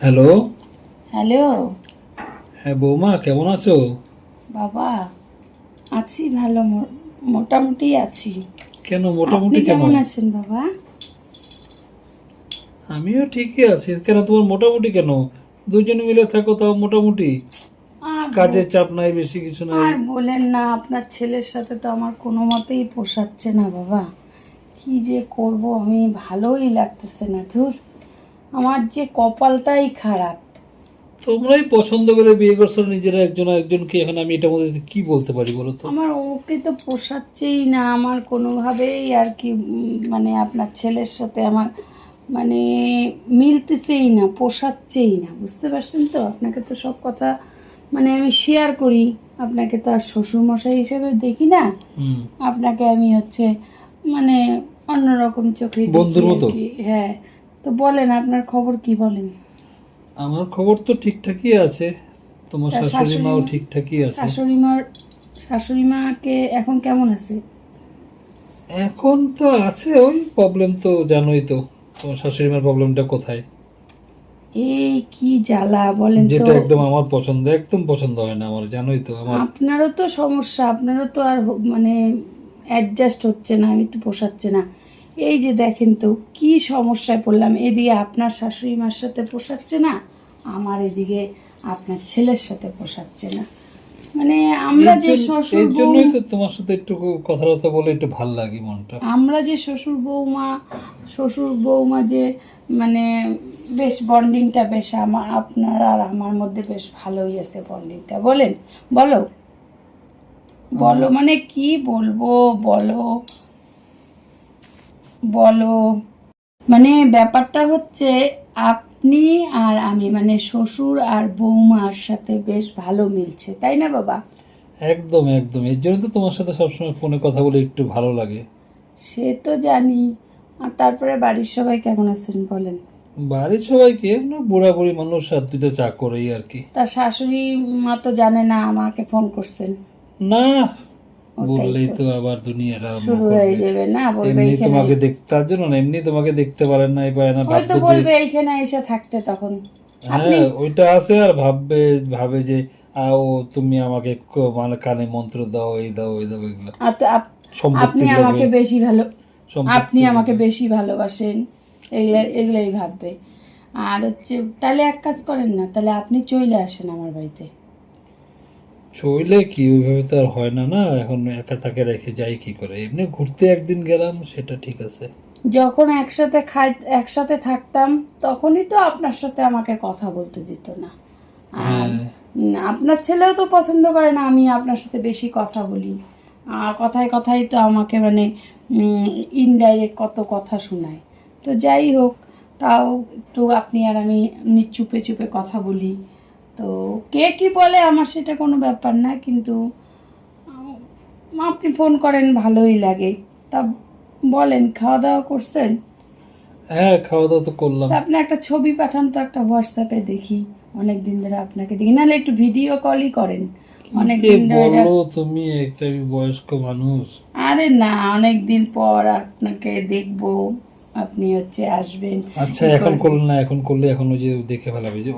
Hello hello হ্যাঁ বৌমা কেমন আছো? বাবা আছি ভালো মোটামুটি আছি। কেন মোটামুটি কেন কেমন আছেন বাবা? আমিও ঠিকই আছি। কেন তোমার মোটামুটি কেন? দুজনে মিলে থাকো তাও মোটামুটি। কাজের চাপ নাই বেশি কিছু নাই। আর বলেন না আপনার ছেলের সাথে তো আমার কোনো মতেই পোষাচ্ছে না বাবা। কি যে করব আমি ভালোই লাগতেছে না। ধুর আমার যে কপালটাই খারাপ। তোমরাই পছন্দ করে বিয়ে করছ নিজেরা একজন একজনকে এখন আমি এটার মধ্যে কি বলতে পারি বলো তো? আমার ওকে তো পোষাচ্ছেই না আমার কোনোভাবেই আর কি মানে আপনার ছেলের সাথে আমার মানে মিলতেছেই না পোষাচ্ছেই না বুঝতে পারছেন তো? আপনাকে তো সব কথা মানে আমি শেয়ার করি আপনাকে তো আর শ্বশুরমশাই হিসেবে দেখি না। আপনাকে আমি হচ্ছে মানে অন্যরকম চোখে বন্ধুর মতো? হ্যাঁ। তো বলেন আপনার খবর কি বলেন? আমার খবর তো ঠিকঠাকই আছে। তোমার শাশুড়ি মাও ঠিকঠাকই আছে। শাশুড়ি মার শাশুড়ি মাকে এখন কেমন আছে? এখন তো আছে ওই প্রবলেম তো জানোই তো তোমার শাশুড়ি মার প্রবলেমটা কোথায়? এই কি জ্বালা বলেন তো। যেটা একদম আমার পছন্দ একদম পছন্দ হয় না আমার জানোই তো আমার। আপনারও তো সমস্যা আপনারও তো আর মানে অ্যাডজাস্ট হচ্ছে না আমি তো পোষাচ্ছে না। এই যে দেখেন তো কি সমস্যায় পড়লাম। এদিকে আপনার শাশুড়ি মার সাথে পোষাচ্ছে না আমার এদিকে আপনার ছেলের সাথে পোষাচ্ছে না। মানে আমরা যে শ্বশুর জন্যই তো তোমার সাথে একটু কথাবার্তা বলে একটু ভালো লাগে মনটা। আমরা যে শ্বশুর বৌমা শ্বশুর বৌমা যে মানে বেশ বন্ডিংটা বেশ আমার আপনার আর আমার মধ্যে বেশ ভালোই আছে বন্ডিংটা বলেন বলো। বলো মানে কি বলব বলো। বলো। মানে ব্যাপারটা হচ্ছে আপনি আর আমি মানে শ্বশুর আর বৌমার সাথে বেশ ভালো মিলছে তাই না বাবা? একদম একদম। এর জন্য তো তোমার সাথে সবসময় ফোনে কথা বলে একটু ভালো লাগে। সে তো জানি। আর তারপরে বাড়ির সবাই কেমন আছেন বলেন? বাড়ির সবাইকে বুড়া বুড়ি মানুষ আর দুইটা চা করেই আর কি। তার শাশুড়ি মা তো জানে না আমাকে ফোন করছেন। না বললেই তো। আবার দুনিয়াটা শুরু হয়ে যাবে না বলবে এমনি তোমাকে দেখতে তার জন্য না এমনি তোমাকে দেখতে পারেন না এই পারে না হয়তো বলবে এইখানে এসে থাকতে তখন। হ্যাঁ ওইটা আছে আর ভাববে ভাবে যে আও তুমি আমাকে মানে কানে মন্ত্র দাও এই দাও এই দাও এগুলো। আপনি আমাকে বেশি ভালো আপনি আমাকে বেশি ভালোবাসেন। এগুলা এগুলাই ভাববে। আর হচ্ছে তাহলে এক কাজ করেন না তাহলে আপনি চলে আসেন আমার বাড়িতে। চইলে কি ওইভাবে তো আর হয় না না? এখন একা তাকে রেখে যাই কি করে? এমনি ঘুরতে একদিন গেলাম সেটা ঠিক আছে। যখন একসাথে খাই একসাথে থাকতাম তখনই তো আপনার সাথে আমাকে কথা বলতে দিত না। আর হ্যাঁ। আপনার ছেলেও তো পছন্দ করে না আমি আপনার সাথে বেশি কথা বলি। আর কথায় কথায় তো আমাকে মানে ইনডাইরেক্ট কত কথা শোনায়। তো যাই হোক তাও একটু আপনি আর আমি নি- চুপে চুপে কথা বলি। তো কে কি বলে আমার সেটা কোনো ব্যাপার না কিন্তু আপনি ফোন করেন ভালোই লাগে। তা বলেন খাওয়া দাওয়া করছেন? হ্যাঁ খাওয়া দাওয়া তো করলাম। আপনি একটা ছবি পাঠান তো একটা হোয়াটসঅ্যাপে দেখি অনেক দিন ধরে আপনাকে দেখি। নাহলে একটু ভিডিও কলই করেন। অনেক দিন ধরে তুমি একটা বয়স্ক মানুষ। আরে না অনেক দিন পর আপনাকে দেখব আপনি হচ্ছে আসবেন। আচ্ছা এখন করলে না এখন করলে এখন ওই যে দেখে ফেলাবে যে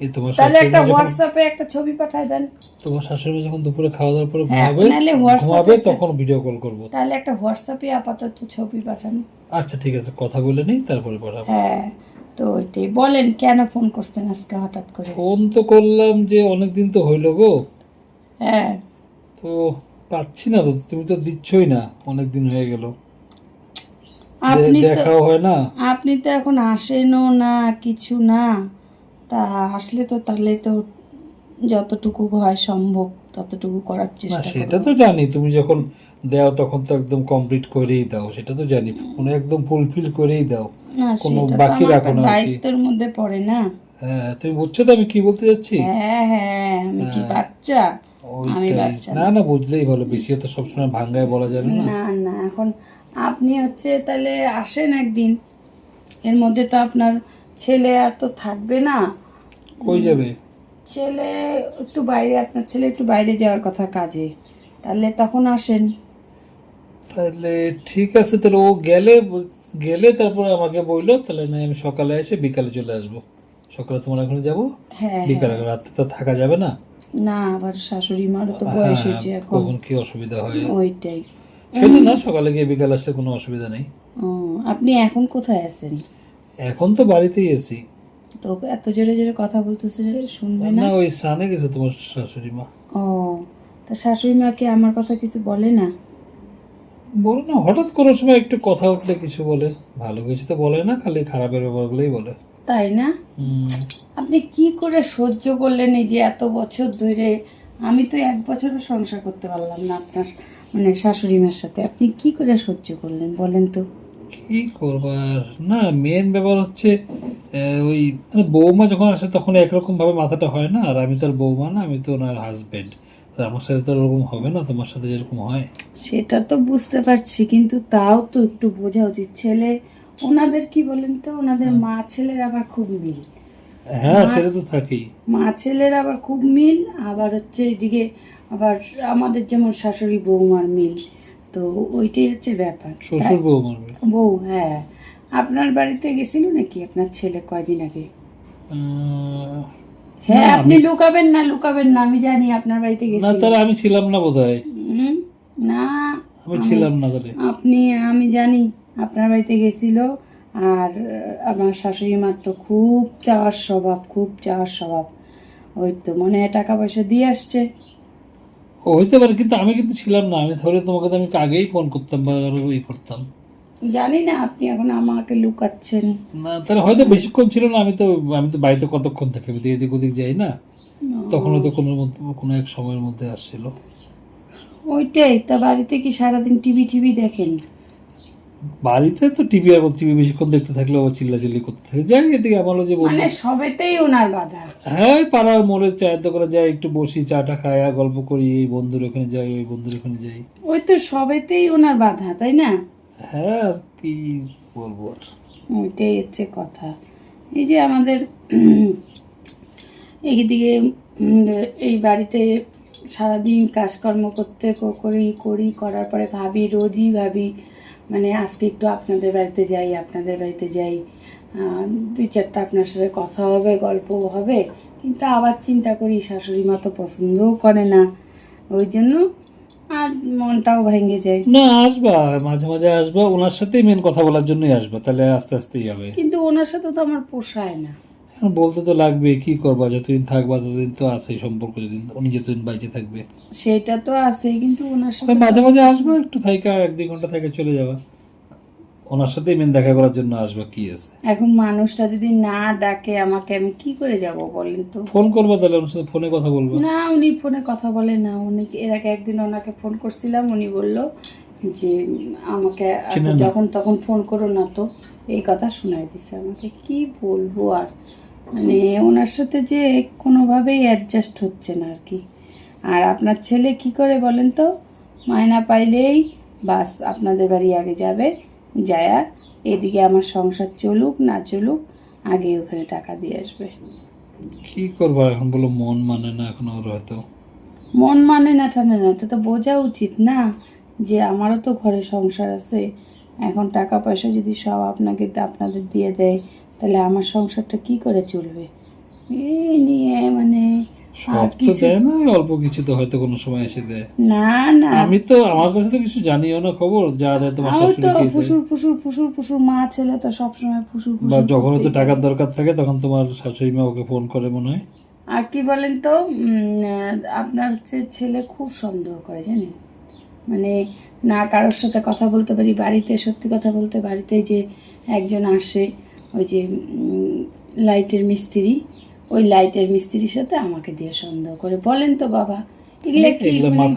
এই তোমার তাহলে একটা হোয়াটসঅ্যাপে একটা ছবি পাঠায় দেন। তোমার শাশুড়ি যখন দুপুরে খাওয়া দাওয়ার পরে হ্যাঁ, ঘুমাবে ঘুমাবে তখন ভিডিও কল করব। তাহলে একটা হোয়াটসঅ্যাপে আপাতত ছবি পাঠান। আচ্ছা ঠিক আছে কথা বলে নিই তারপরে পাঠাবো। হ্যাঁ তো ওইটাই। বলেন কেন ফোন করছেন আজকে হঠাৎ করে? ফোন তো করলাম যে অনেকদিন তো হইল গো। হ্যাঁ। তো পাচ্ছি না তো তুমি তো দিচ্ছই না অনেক দিন হয়ে গেল। আপনি দেখাও হয় না। আপনি তো এখন আসেনও না কিছু না। তা আসলে তো তাহলে তো যতটুকু হয় সম্ভব ততটুকু করার চেষ্টা সেটা তো জানি তুমি যখন দেও তখন তো একদম কমপ্লিট করেই দাও সেটা তো জানি ফোনে একদম ফুলফিল করেই দাও কোনো বাকি রাখো না দায়িত্বের মধ্যে পড়ে না। হ্যাঁ তুমি বুঝছ তো আমি কি বলতে যাচ্ছি? হ্যাঁ হ্যাঁ আমি কি বাচ্চা? আমি বাচ্চা। না না বুঝলেই ভালো বেশি তো সবসময় ভাঙ্গায় বলা যাবে না। না না এখন আপনি হচ্ছে তাহলে আসেন একদিন এর মধ্যে তো আপনার ছেলে আর তো থাকবে না। কই যাবে? ছেলে একটু বাইরে আপনার ছেলে একটু বাইরে যাওয়ার কথা কাজে। তাহলে তখন আসেন। তাহলে ঠিক আছে তাহলে ও গেলে গেলে তারপরে আমাকে বইলো তাহলে না আমি সকালে এসে বিকালে চলে আসব। সকালে তোমার এখানে যাব? হ্যাঁ বিকালে রাত্রে তো থাকা যাবে না? না আবার শাশুড়ি মারও তো বয়স হ্যাঁ, হয়েছে এখন। কখন কি অসুবিধা হয়? ওইটাই। সেটা না সকালে গিয়ে বিকাল আসলে কোনো অসুবিধা নেই। ও আপনি এখন কোথায় আছেন? এখন তো বাড়িতেই আছি। তো এত জোরে জোরে কথা বলতেছে শুনবে না? না ওই স্নানে গেছে তোমার শাশুড়ি মা। ও তা শাশুড়ি মা কি আমার কথা কিছু বলে না? বলো না হঠাৎ কোনো সময় একটু কথা উঠলে কিছু বলে। ভালো কিছু তো বলে না খালি খারাপের ব্যাপারগুলোই বলে। তাই না? আপনি কি করে সহ্য করলেন এই যে এত বছর ধরে? আমি তো এক বছরও সংসার করতে পারলাম না আপনার মানে শাশুড়ি মার সাথে। আপনি কি করে সহ্য করলেন বলেন তো? কি করবার না মেন ব্যাপার হচ্ছে ওই মানে বৌমা যখন আসে তখন একরকম ভাবে মাথাটা হয় না আর আমি তো আর বৌমা না আমি তো ওনার হাজবেন্ড আমার সাথে তো ওরকম হবে না তোমার সাথে যেরকম হয়। সেটা তো বুঝতে পারছি কিন্তু তাও তো একটু বোঝা উচিত। ছেলে ওনাদের কি বলেন তো? ওনাদের মা ছেলের আবার খুব মিল। হ্যাঁ সেটা তো থাকেই। মা ছেলের আবার খুব মিল আবার হচ্ছে এদিকে আবার আমাদের যেমন শাশুড়ি বৌমার মিল। তো ওইটাই হচ্ছে ব্যাপার। শ্বশুর মেয়ে। বউ হ্যাঁ। আপনার বাড়িতে গেছিল নাকি? আপনার ছেলে কয়দিন আগে? হ্যাঁ আপনি লুকাবেন না লুকাবেন না আমি জানি আপনার বাড়িতে না গেছিল। তাহলে আমি ছিলাম না বোধ হয় হুম, না আমি ছিলাম না তাহলে আপনি আমি জানি আপনার বাড়িতে গেছিল আর আমার শাশুড়ি মার তো খুব চাওয়ার স্বভাব খুব চাওয়ার স্বভাব। ওই তো মনে হয় টাকা পয়সা দিয়ে আসছে। হইতে পারে কিন্তু আমি কিন্তু ছিলাম না। আমি ধরে তোমাকে তো আমি আগেই ফোন করতাম বা ই করতাম। জানি না আপনি এখন আমাকে লুকাচ্ছেন। না তাহলে হয়তো বেশিক্ষণ ছিল না আমি তো আমি তো বাড়িতে কতক্ষণ থাকি? আমি তো এদিক ওদিক যাই না? তখন হয়তো কোনো কোনো এক সময়ের মধ্যে আসছিল। ওইটাই তা বাড়িতে কি সারাদিন টিভি টিভি দেখেন? বাড়িতে তো টিভি আর টিভি বেশিক্ষণ দেখতে থাকলে ও চিল্লাচিল্লি করতে থাকে। যাই এদিকে আমার যে বন্ধু মানে সবেতেই ওনার বাধা। হ্যাঁ পাড়ার মোড়ে চায়ের দোকানে যাই একটু বসি চাটা খাই আর গল্প করি এই বন্ধুর ওখানে যাই ওই বন্ধুর ওখানে যাই। ওই তো সবেতেই ওনার বাধা তাই না? হ্যাঁ আর কি বলব আর। ওইটাই হচ্ছে কথা। এই যে আমাদের এইদিকে এই বাড়িতে সারাদিন কাজকর্ম করতে করি করি করার পরে ভাবি রোজই ভাবি মানে আজকে একটু আপনাদের বাড়িতে যাই আপনাদের বাড়িতে যাই। দুই চারটা আপনার সাথে কথা হবে গল্প হবে। কিন্তু আবার চিন্তা করি শাশুড়ি মা তো পছন্দও করে না। ওই জন্য আর মনটাও ভেঙে যায়। না আসবা মাঝে মাঝে আসবা। ওনার সাথেই মেন কথা বলার জন্যই আসবা। তাহলে আস্তে আস্তেই হবে। কিন্তু ওনার সাথে তো আমার পোষায় না। বলতে তো লাগবে কি করবা? যতদিন থাকবা ততদিন তো আছে সম্পর্ক যতদিন উনি যতদিন বাইচে থাকবে। সেটা তো আছেই কিন্তু ওনার সাথে মাঝে মাঝে আসবা একটু থাইকা এক দুই ঘণ্টা থেকে চলে যাবা। ওনার সাথে মেন দেখা করার জন্য আসবা কি আছে? এখন মানুষটা যদি না ডাকে আমাকে আমি কি করে যাব বলেন তো? ফোন করবা তাহলে ওনার সাথে ফোনে কথা বলব। না উনি ফোনে কথা বলে না। উনি এর আগে একদিন ওনাকে ফোন করছিলাম উনি বলল যে আমাকে। যখন তখন ফোন করো না তো এই কথা শোনাই দিছে আমাকে। কি বলব আর? মানে ওনার সাথে যে কোনোভাবেই অ্যাডজাস্ট হচ্ছে না আর কি আর আপনার ছেলে কি করে বলেন তো? মায়না পাইলেই বাস আপনাদের বাড়ি আগে যাবে যায়া এদিকে আমার সংসার চলুক না চলুক আগে ওখানে টাকা দিয়ে আসবে। কি করবা এখন বলো মন মানে না এখন ওর হয়তো। মন মানে না টানে না এটা তো বোঝা উচিত না যে আমারও তো ঘরে সংসার আছে। এখন টাকা পয়সা যদি সব আপনাকে আপনাদের দিয়ে দেয় তাহলে আমার সংসারটা কি করে চলবে? এই নিয়ে মানে আর সব তো কিছু দেয় না অল্প কিছু তো হয়তো কোনো সময় এসে দেয়। না না। আমি তো আমার কাছে তো কিছু জানিও না খবর যা দেয় তোমার আমি তো শাশুড়ি কে ফুসুর ফুসুর ফুসুর ফুসুর মা ছেলে তো সবসময় ফুসুর বা ফুসুর যখন তো টাকার দরকার থাকে তখন তোমার শাশুড়ি মা ওকে ফোন করে মনে হয়। আর কি বলেন তো আপনার হচ্ছে ছেলে খুব সন্দেহ করে জানেন? মানে না কারোর সাথে কথা বলতে পারি বাড়িতে সত্যি কথা বলতে বাড়িতে যে একজন আসে ওই যে লাইটের মিস্ত্রি ওই লাইটের মিস্ত্রির সাথে আমাকে দিয়ে সন্দেহ করে। বলেন তো বাবা এগুলা কি মানে-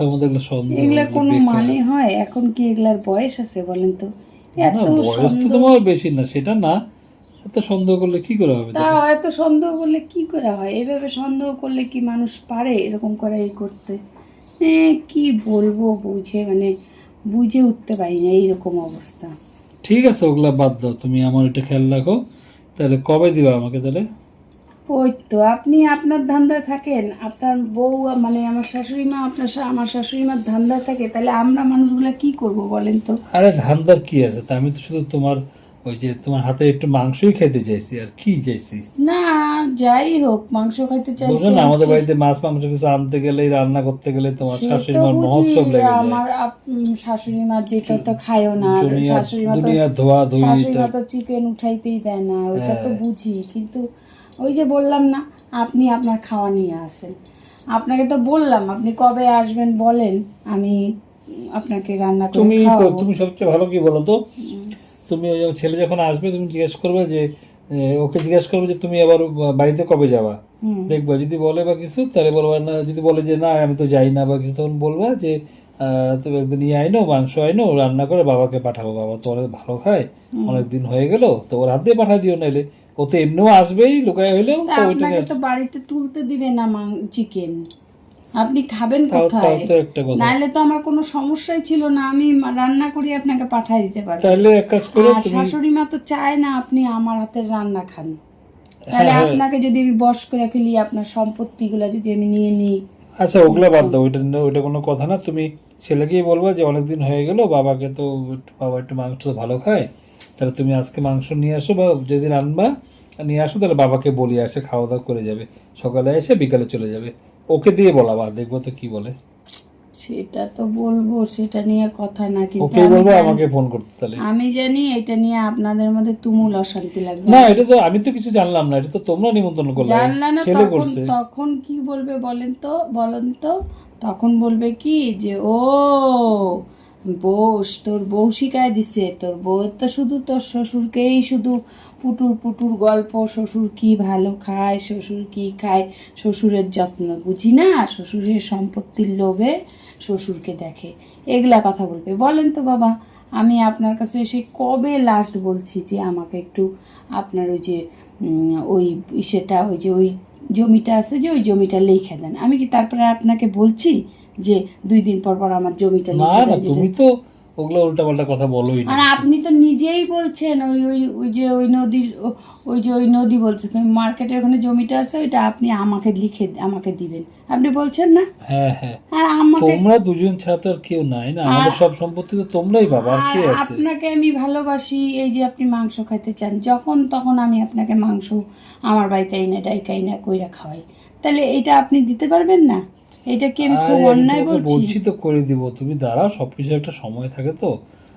এগুলো কোনো মানে হয়? এখন কি এগুলার বয়স আছে বলেন তো? এত বয়স তো তোমার বেশি না সেটা না। এত সন্দেহ করলে কি করে হবে? তা এত সন্দেহ করলে কি করে হয়? এভাবে সন্দেহ করলে কি মানুষ পারে এরকম করে এই করতে? কি বলব বুঝে মানে বুঝে উঠতে পারি না এইরকম অবস্থা। ঠিক আছে ওগুলা বাদ দাও। তুমি আমার এটা খেয়াল রাখো। তাহলে কবে দিবা আমাকে তাহলে? ওই তো আপনি আপনার ধান্দায় থাকেন। আপনার বউ মানে আমার শাশুড়ি মা আপনার আমার শাশুড়ি মার ধান্দায় থাকে তাহলে আমরা মানুষগুলা কি করব বলেন তো? আরে ধান্দার কি আছে? তা আমি তো শুধু তোমার ওই যে তোমার হাতে একটু মাংসই খেতে চাইছি আর কি চাইছি? না যাই হোক মাংস খাইতে চাইছি বুঝলো না আমাদের বাড়িতে মাছ মাংস কিছু আনতে গেলে রান্না করতে গেলে তোমার শাশুড়ি মার বুঝি, মহোৎসব লেগে যায়। আমার শাশুড়ি মা যেটা তো খায়ও না শাশুড়ি মা তো দুনিয়া ধোয়া ধুই শাশুড়ি মা তো চিকেন উঠাইতেই দেয় না ওইটা তো হ্যাঁ। বুঝি কিন্তু ওই যে বললাম না আপনি আপনার খাওয়া নিয়ে আসেন। আপনাকে তো বললাম আপনি কবে আসবেন বলেন আমি আপনাকে রান্না করে তুমি তুমি সবচেয়ে ভালো কি বলো তো? তুমি ছেলে যখন আসবে তুমি জিজ্ঞেস করবে যে ওকে জিজ্ঞেস করবে যে তুমি আবার বাড়িতে কবে যাবা? দেখবা যদি বলে বা কিছু তাহলে বলবা না যদি বলে যে না আমি তো যাই না বা কিছু তখন বলবা যে তুমি একদিন ইয়ে আইনো মাংস আইনো রান্না করে বাবাকে পাঠাবো। বাবা তো অনেক ভালো খায় অনেক দিন হয়ে গেল তো ওর হাত দিয়ে পাঠা দিও নাইলে। ও তো এমনিও আসবেই লুকায় হইলেও তো বাড়িতে তুলতে দিবে না চিকেন আপনি খাবেন কোথায়? নাহলে তো আমার কোনো সমস্যাই ছিল না আমি রান্না করি আপনাকে পাঠিয়ে দিতে পারি। তাহলে এক কাজ করে শাশুড়ি মা তো চায় না আপনি আমার হাতের রান্না খান। তাহলে হ্যাঁ, আপনাকে যদি আমি বশ করে ফেলি আপনার সম্পত্তিগুলো যদি আমি নিয়ে নিই। আচ্ছা ওগুলা বাদ দাও ওইটা না- ওইটা কোনো কথা না। তুমি ছেলেকেই বলবা যে অনেকদিন হয়ে গেল বাবাকে তো বাবা একটু মাংস তো ভালো খায়। তাহলে তুমি আজকে মাংস নিয়ে আসো বা যেদিন আনবা নিয়ে আসো তাহলে বাবাকে বলি আসে খাওয়া দাওয়া করে যাবে। সকালে এসে বিকালে চলে যাবে। ওকে দিয়ে বলাবা দেখব তো কি বলে। সেটা তো বলব সেটা নিয়ে কথা না কিন্তু ওকে বলব আমাকে ফোন করতে তাহলে। আমি জানি এটা নিয়ে আপনাদের মধ্যে তুমুল অশান্তি লাগবে। না এটা তো আমি তো কিছু জানলাম না এটা তো তোমরা নিমন্ত্রণ করলে। জানলা না তখন তখন কি বলবে বলেন তো বলেন তো? তখন বলবে কি যে ও বউস তোর বউ শিখায় দিছে তোর বউ তো শুধু তোর শ্বশুরকেই শুধু পুটুর পুটুর গল্প শ্বশুর কি ভালো খায় শ্বশুর কি খায় শ্বশুরের যত্ন বুঝি না শ্বশুরের সম্পত্তির লোভে শ্বশুরকে দেখে। এগুলা কথা বলবে। বলেন তো বাবা আমি আপনার কাছে এসে কবে লাস্ট বলছি যে আমাকে একটু আপনার ওই যে ওই সেটা ওই যে ওই জমিটা আছে যে ওই জমিটা লিখে দেন। আমি কি তারপরে আপনাকে বলছি যে দুই দিন পর পর আমার জমিটা না লিখে দেন? তুমি তো ওগুলো উল্টা পাল্টা কথা বলোই আর আপনি তো নিজেই বলছেন ওই ওই ওই যে ওই নদীর ওই যে ওই নদী মার্কেটের ওখানে জমিটা আছে ওইটা আপনি আমাকে লিখে আমাকে দিবেন। আপনি বলছেন না? হ্যাঁ হ্যাঁ। আর আমাকে তোমরা দুজন আর কেউ নাই না আমাদের সব সম্পত্তি তো তোমরাই পাবা আর কে আছে? আপনাকে আমি ভালোবাসি এই যে আপনি মাংস খাইতে চান যখন তখন আমি আপনাকে মাংস আমার বাড়িতে এনে ডাইকা এনে কইরা খাওয়াই। তাহলে এটা আপনি দিতে পারবেন না? এটা কি আমি খুব অন্যায় বলছি বলছি? তো করে দিব। তুমি দাঁড়াও সবকিছু একটা সময় থাকে তো।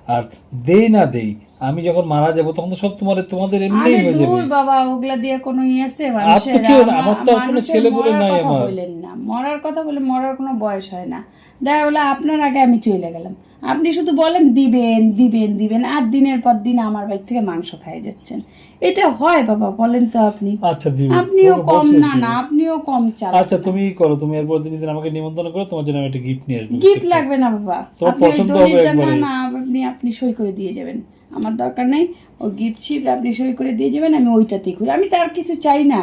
আর দেই না দেই। আমি যখন মারা যাব তখন তো সব তোমার তোমাদের এমনিই হয়ে যাবে। দূর বাবা ওগুলা দিয়ে কোনো ইয়ে আছে? আর তো আমার তো কোনো ছেলে বলে নাই আমার। না। মরার কথা বলে মরার কোনো বয়স হয় না। দেখা হলো আপনার আগে আমি চলে গেলাম। আপনি শুধু বলেন দিবেন দিবেন দিবেন আর দিনের পর দিন আমার বাড়ি থেকে মাংস খাই যাচ্ছেন। এটা হয় বাবা বলেন তো আপনি। আচ্ছা আপনিও কম না না আপনিও কম চাল আচ্ছা তুমি করো তুমি এরপর দিন দিন আমাকে নিমন্ত্রণ করো তোমার জন্য আমি একটা গিফট নিয়ে আসব গিফট লাগবে না বাবা। তোমার পছন্দ হবে না না আপনি আপনি সই করে দিয়ে যাবেন। আমার দরকার নেই। ওই গিফট শিট আপনি সই করে দিয়ে যাবেন আমি ওইটাতেই করি আমি তার কিছু চাই না।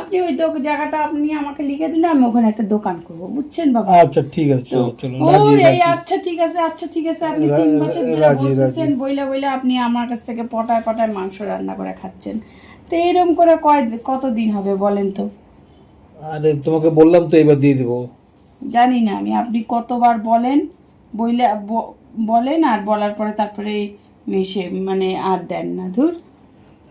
আপনি ওই জায়গাটা আপনি আমাকে লিখে দিলে আমি ওখানে একটা দোকান করব। বুঝছেন বাবা? আচ্ছা ঠিক আছে চলো চলো রাজি রাজি। আচ্ছা ঠিক আছে আচ্ছা ঠিক আছে আপনি তিন বছর ধরে বলতেছেন বইলা বইলা আপনি আমার কাছ থেকে পটায় পটায় মাংস রান্না করে খাচ্ছেন। তো এরকম করে কয় কতদিন হবে বলেন তো? আরে তোমাকে বললাম তো এবার দিয়ে দেবো। জানি না আমি। আপনি কতবার বলেন বইলে বলেন আর বলার পরে তারপরে মিশে মানে আর দেন না ধুর।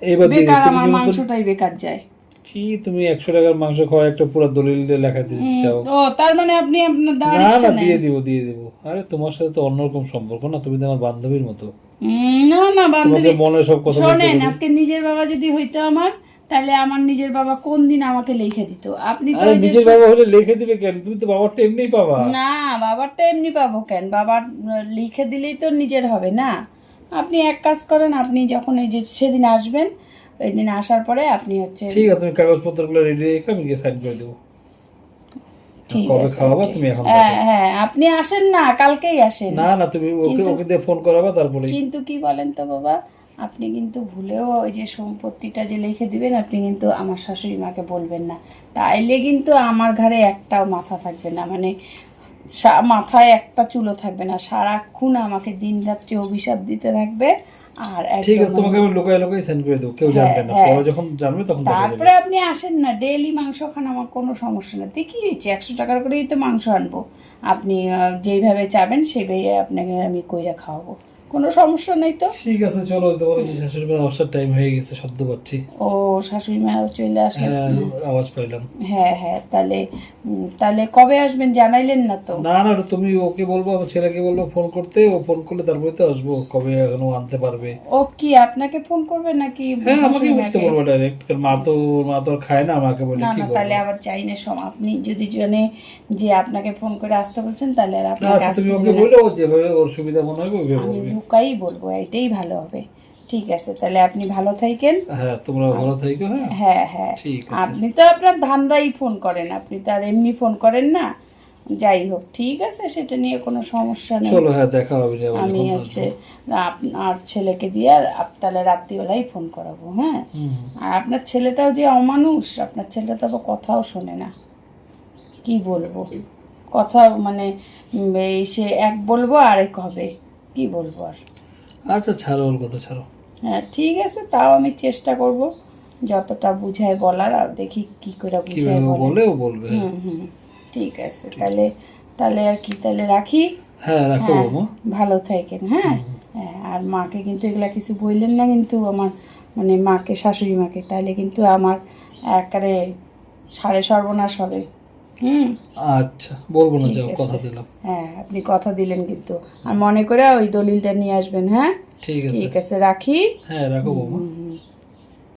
এবার বেকার আমার মাংসটাই বেকার যায়। কি তুমি একশো টাকার মাংস খাওয়া একটা পুরো দলিল দিয়ে লেখা দিতে চাও? ও তার মানে আপনি আপনার দেওয়ার না না দিয়ে দিব দিয়ে দিব। আরে তোমার সাথে তো অন্যরকম সম্পর্ক না তুমি তো আমার বান্ধবীর মতো। না না বান্ধবী মনে সব কথা শোনেন আজকে নিজের বাবা যদি হইতো আমার তাহলে আমার নিজের বাবা কোন দিন আমাকে লিখে দিত? আপনি তো নিজের বাবা হলে লিখে দিবে কেন? তুমি তো বাবারটা এমনিই পাবা। না বাবারটা এমনি পাবো কেন? বাবার লিখে দিলেই তো নিজের হবে না। আপনি এক কাজ করেন আপনি যখন এই যে সেদিন আসবেন ওই দিন আসার পরে আপনি হচ্ছে ঠিক আছে তুমি কাগজপত্রগুলো রেডি রেখে আমি গিয়ে সাইন করে দেবো। কবে আছে তুমি এখন হ্যাঁ হ্যাঁ আপনি আসেন না কালকেই আসেন। না না তুমি ওকে ওকে দিয়ে ফোন করাবা তারপরে কিন্তু কি বলেন তো বাবা আপনি কিন্তু ভুলেও ওই যে সম্পত্তিটা যে লিখে দিবেন আপনি কিন্তু আমার শাশুড়ি মাকে বলবেন না। তাইলে কিন্তু আমার ঘরে একটাও মাথা থাকবে না মানে মাথায় একটা চুলো থাকবে না। সারাক্ষণ আমাকে দিন রাত্রি অভিশাপ দিতে থাকবে আর ঠিক আছে তোমাকে আমি লোকায় লোকায় সেন্ড করে দেবো কেউ জানবে না। হ্যাঁ। পরে যখন জানবে তখন তারপরে আপনি আসেন না ডেইলি মাংস খান আমার কোনো সমস্যা হয়েছে একশো টাকার করেই তো মাংস আনব। আপনি যেইভাবে চাবেন সেইভাবে আপনাকে আমি কইরা খাওয়াবো। কোনো সমস্যা নেই তো? ঠিক আছে চলো তোমার শাশুড়ি আসার টাইম হয়ে গেছে শব্দ পাচ্ছি। ও শাশুড়ি মা চলে হ্যাঁ আওয়াজ পাইলাম। হ্যাঁ হ্যাঁ তাহলে তাহলে কবে আসবেন জানাইলেন না তো? না না তুমি ওকে বলব আমার ছেলেকে বলব ফোন করতে ও ফোন করলে তারপরে তো আসব কবে এখনও আনতে পারবে। ও কি আপনাকে ফোন করবে নাকি হ্যাঁ আমাকে বলতে বলব ডাইরেক্ট মা তো মা তো খায় না আমাকে বলে না কি না তাহলে আবার চাই না সম আপনি যদি জানে যে আপনাকে ফোন করে আসতে বলছেন তাহলে আর আপনাকে আচ্ছা তুমি ওকে। বলে যেভাবে ওর সুবিধা মনে হবে ওইভাবে আমি বলবে এটাই ভালো হবে। ঠিক আছে তাহলে আপনি ভালো থাকেন। হ্যাঁ তোমরা ভালো থাকো হ্যাঁ? হ্যাঁ হ্যাঁ। ঠিক আছে। আপনি তো আপনার ধান্দাই ফোন করেন আপনি তো আর এমনি ফোন করেন না। যাই হোক ঠিক আছে সেটা নিয়ে কোনো সমস্যা নেই। চলো হ্যাঁ দেখা হবে আমি হচ্ছে আপনার ছেলেকে দিয়ে আর তাহলে রাত্রিবেলাই ফোন করাবো হ্যাঁ? আর আপনার ছেলেটাও যে অমানুষ আপনার ছেলেটা তো কথাও শোনে না। কি বলব? কথা মানে সে এক বলব আরেক হবে। কি বলব আর? আচ্ছা ছাড়ো ওর কথা ছাড়ো। হ্যাঁ ঠিক আছে তাও আমি চেষ্টা করব যতটা বুঝায় বলার আর দেখি কি করে বুঝায় বলে। ও বলবে। হুম হুম ঠিক আছে তাহলে তাহলে আর কি তাহলে রাখি? হ্যাঁ রাখো হ্যাঁ, ভালো থাকেন হ্যাঁ? হ্যাঁ, আর মাকে কিন্তু এগুলা কিছু বললেন না কিন্তু আমার মানে মাকে শাশুড়ি মাকে তাহলে কিন্তু আমার একারে সাড়ে সর্বনাশ হবে। হুম। আচ্ছা বলব না যাও কথা দিলাম। হ্যাঁ আপনি কথা দিলেন কিন্তু। আর মনে করে ওই দলিলটা নিয়ে আসবেন হ্যাঁ? ঠিক আছে। ঠিক আছে রাখি। হ্যাঁ রাখো হুম।